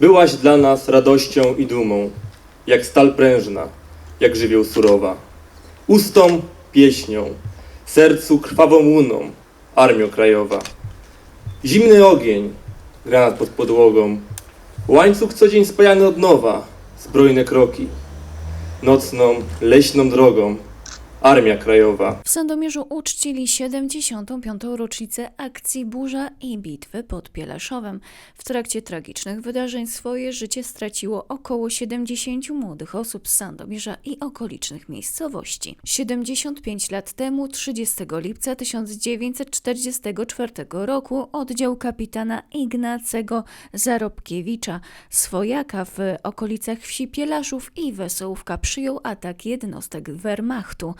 Byłaś dla nas radością i dumą, jak stal prężna, jak żywioł surowa. Ustom pieśnią, sercu krwawą łuną, armio krajowa. Zimny ogień, granat pod podłogą, łańcuch co dzień spajany od nowa, zbrojne kroki, nocną, leśną drogą, armia krajowa. W Sandomierzu uczcili 75. rocznicę akcji Burza i bitwy pod Pieleszowem. W trakcie tragicznych wydarzeń swoje życie straciło około 70 młodych osób z Sandomierza i okolicznych miejscowości. 75 lat temu, 30 lipca 1944 roku, oddział kapitana Ignacego Zarobkiewicza, swojaka w okolicach wsi Pielaszów i Wesołówka przyjął atak jednostek Wehrmachtu.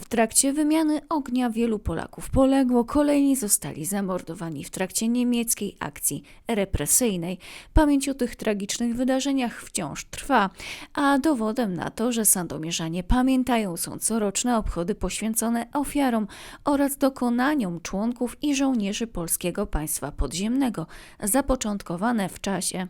W trakcie wymiany ognia wielu Polaków poległo, kolejni zostali zamordowani w trakcie niemieckiej akcji represyjnej. Pamięć o tych tragicznych wydarzeniach wciąż trwa, a dowodem na to, że sandomierzanie pamiętają są coroczne obchody poświęcone ofiarom oraz dokonaniom członków i żołnierzy Polskiego Państwa Podziemnego, zapoczątkowane w czasie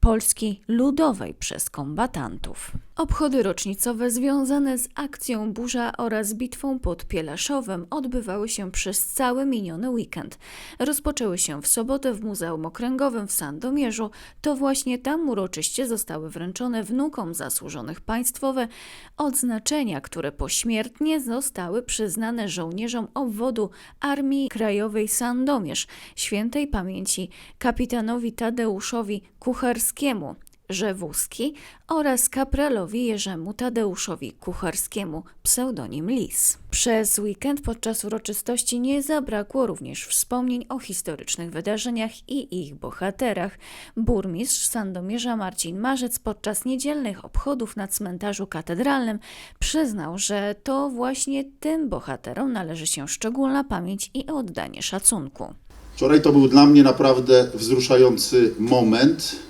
Polski Ludowej przez kombatantów. Obchody rocznicowe związane z akcją Burza oraz bitwą pod Pielaszowem odbywały się przez cały miniony weekend. Rozpoczęły się w sobotę w Muzeum Okręgowym w Sandomierzu. To właśnie tam uroczyście zostały wręczone wnukom zasłużonych państwowe odznaczenia, które pośmiertnie zostały przyznane żołnierzom obwodu Armii Krajowej Sandomierz, świętej pamięci kapitanowi Tadeuszowi Kucharskiemu, Rzewuski oraz kapralowi Jerzemu Tadeuszowi Kucharskiemu, pseudonim Lis. Przez weekend podczas uroczystości nie zabrakło również wspomnień o historycznych wydarzeniach i ich bohaterach. Burmistrz Sandomierza Marcin Marzec podczas niedzielnych obchodów na cmentarzu katedralnym przyznał, że to właśnie tym bohaterom należy się szczególna pamięć i oddanie szacunku. Wczoraj to był dla mnie naprawdę wzruszający moment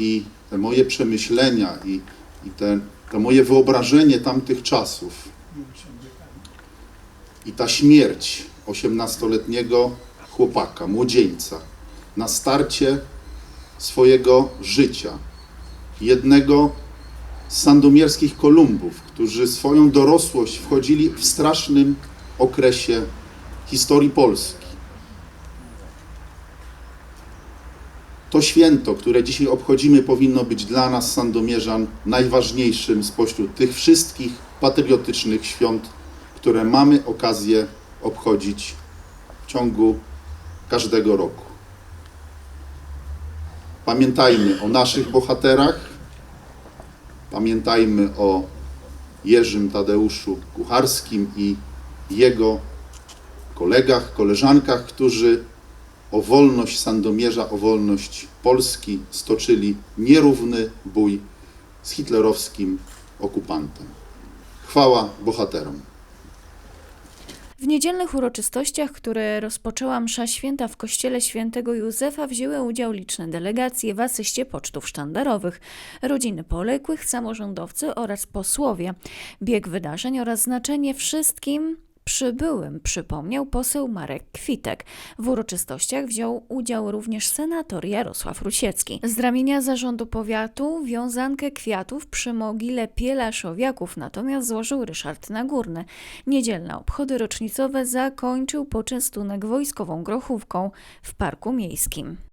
i te moje przemyślenia i, i te, to moje wyobrażenie tamtych czasów i ta śmierć 18-letniego chłopaka, młodzieńca na starcie swojego życia, jednego z sandomierskich Kolumbów, którzy swoją dorosłość wchodzili w strasznym okresie historii Polski. To święto, które dzisiaj obchodzimy, powinno być dla nas, Sandomierzan, najważniejszym spośród tych wszystkich patriotycznych świąt, które mamy okazję obchodzić w ciągu każdego roku. Pamiętajmy o naszych bohaterach, pamiętajmy o Jerzym Tadeuszu Kucharskim i jego kolegach, koleżankach, którzy o wolność Sandomierza, o wolność Polski stoczyli nierówny bój z hitlerowskim okupantem. Chwała bohaterom. W niedzielnych uroczystościach, które rozpoczęła msza święta w kościele świętego Józefa, wzięły udział liczne delegacje w asyście pocztów sztandarowych, rodziny poległych, samorządowcy oraz posłowie. Bieg wydarzeń oraz znaczenie wszystkim przybyłym przypomniał poseł Marek Kwitek. W uroczystościach wziął udział również senator Jarosław Rusiecki. Z ramienia zarządu powiatu wiązankę kwiatów przy mogile Pielaszowiaków natomiast złożył Ryszard Nagórny. Niedzielne obchody rocznicowe zakończył poczęstunek wojskową grochówką w Parku Miejskim.